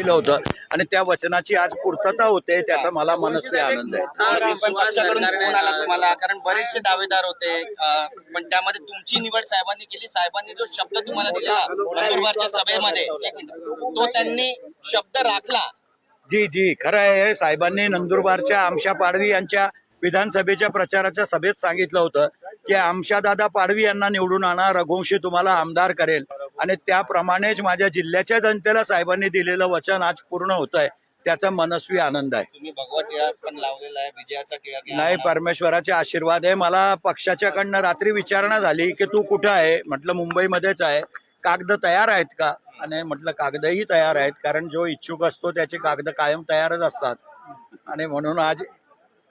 केलं होतं. आणि त्या वचनाची आज पूर्तता होते त्याचा मला मनस्वी आनंद आहे. तुम्हाला? कारण बरेचसे दावेदार होते पण त्यामध्ये तुमची निवड साहेबांनी केली. साहेबांनी जो शब्द तुम्हाला दिला नंदुरबारच्या सभेमध्ये तो त्यांनी शब्द राखला. जी जी खरं आहे. साहेबांनी नंदुरबारच्या आमशा पाडवी यांच्या विधानसभेच्या प्रचाराच्या सभेत सांगितलं होतं की आमशा दादा पाडवी यांना निवडून आणा रघुवंशी तुम्हाला आमदार करेल. आणि त्याप्रमाणेच माझ्या जिल्ह्याच्या जनतेला साहेबांनी दिलेलं वचन आज पूर्ण होत आहे त्याचा मनस्वी आनंद आहे. तुम्ही भगवा टिळा पण लावलेला आहे विजयाचा टिळा घ्या नाही. परमेश्वराचे आशीर्वाद आहे. मला पक्षाच्याकडनं रात्री विचारणा झाली की तू कुठं आहे? म्हटलं मुंबईमध्येच आहे. कागद तयार आहेत का? आणि म्हटलं कागदही तयार आहेत. कारण जो इच्छुक असतो त्याचे कागद कायम तयारच असतात. आणि म्हणून आज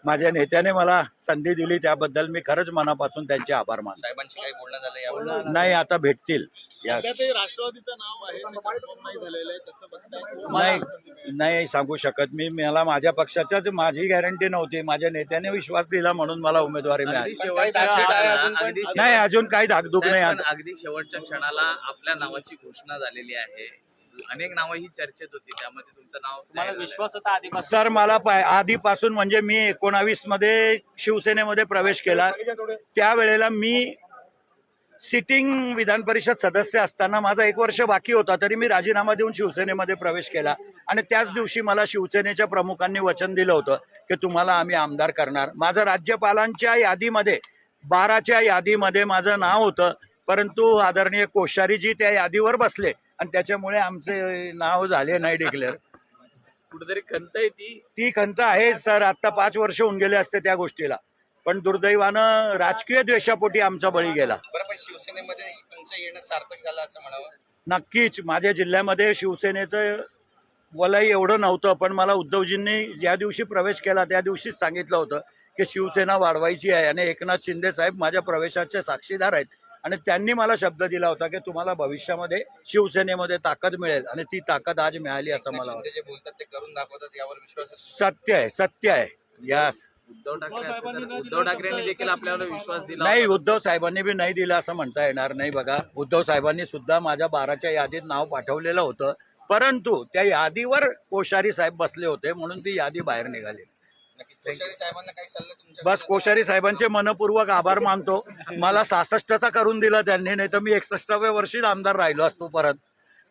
माझ्या नेत्याने मला संधी दिली. त्याबद्दल मी खरंच मनापासून त्यांचे आभार मानतो. साहेबांशी काही बोलणं झालं नाही आता भेटतील. राष्ट्रवादीचं नाव आहे ते confirm नाही नाही सांगू शकत मी. मला माझ्या पक्षाच्याच माझी गॅरंटी नव्हती. माझ्या नेत्याने विश्वास दिला म्हणून मला उमेदवारी मिळाली. नाही अजून काही धाकधूक नाही अगदी शेवटच्या क्षणाला आपल्या नावाची घोषणा झालेली आहे. अनेक नावं ही चर्चेत होती त्यामध्ये तुमचं नाव झालंय. विश्वास होता आधीपासून? सर मला पाय- आधीपासून म्हणजे मी एकोणावीसमध्ये शिवसेनेमध्ये प्रवेश केला. त्यावेळेला मी सिटिंग विधान परिषद सदस्य असताना माझा एक वर्ष बाकी होता तरी मी राजीनामा देऊन शिवसेनेमध्ये प्रवेश केला. आणि त्याच दिवशी मला शिवसेनेच्या प्रमुखांनी वचन दिलं होतं की तुम्हाला आम्ही आमदार करणार. माझं राज्यपालांच्या यादीमध्ये बाराच्या यादीमध्ये माझं नाव होतं परंतु आदरणीय कोश्यारीजी त्या यादीवर बसले आणि त्याच्यामुळे आमचे नाव झाले नाही डिक्लेअर कुठेतरी खंत आहे ती. ती खंत आहे सर. आता पाच वर्ष होऊन गेले असते त्या गोष्टीला. पण दुर्दैवानं राजकीय द्वेषापोटी आमचा बळी गेला. बरं पण शिवसेनेमध्ये तुमचं येणं सार्थक झालं असं म्हणावं? नक्कीच. माझ्या जिल्ह्यामध्ये शिवसेनेचं वलय एवढं नव्हतं पण मला उद्धवजींनी ज्या दिवशी प्रवेश केला त्या दिवशीच सांगितलं होतं की शिवसेना वाढवायची आहे आणि एकनाथ शिंदे साहेब माझ्या प्रवेशाचे साक्षीदार आहेत. आणि त्यांनी मला शब्द दिला होता की तुम्हाला भविष्यामध्ये शिवसेनेमध्ये ताकद मिळेल आणि ती ताकद आज मिळाली असं मला वाटतं जे बोलतात ते करून दाखवतात यावर विश्वास असतो. सत्य आहे सत्य आहे. यास उद्धव ठाकरे उद्धव ठाकरेंनी देखील आपल्यावर विश्वास दिला नाही. उद्धव साहेबांनी बी नाही दिलं असं म्हणता येणार नाही बघा. उद्धव साहेबांनी सुद्धा माझ्या बाराच्या यादीत नाव पाठवलेलं होतं. परंतु त्या यादीवर कोश्यारी साहेब बसले होते म्हणून ती यादी बाहेर निघाली. बस कोश्यारी साहेबांचे मनपूर्वक आभार मानतो. मला सासष्टचा करून दिला त्यांनी नाही तर मी एकसष्टाव्या वर्षी आमदार राहिलो असतो परत.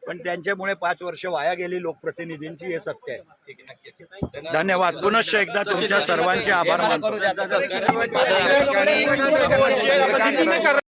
पण त्यांच्यामुळे पाच वर्ष वाया गेली लोकप्रतिनिधींची हे सत्य आहे धन्यवाद पुनश्च एकदा तुमच्या सर्वांचे आभार मानतो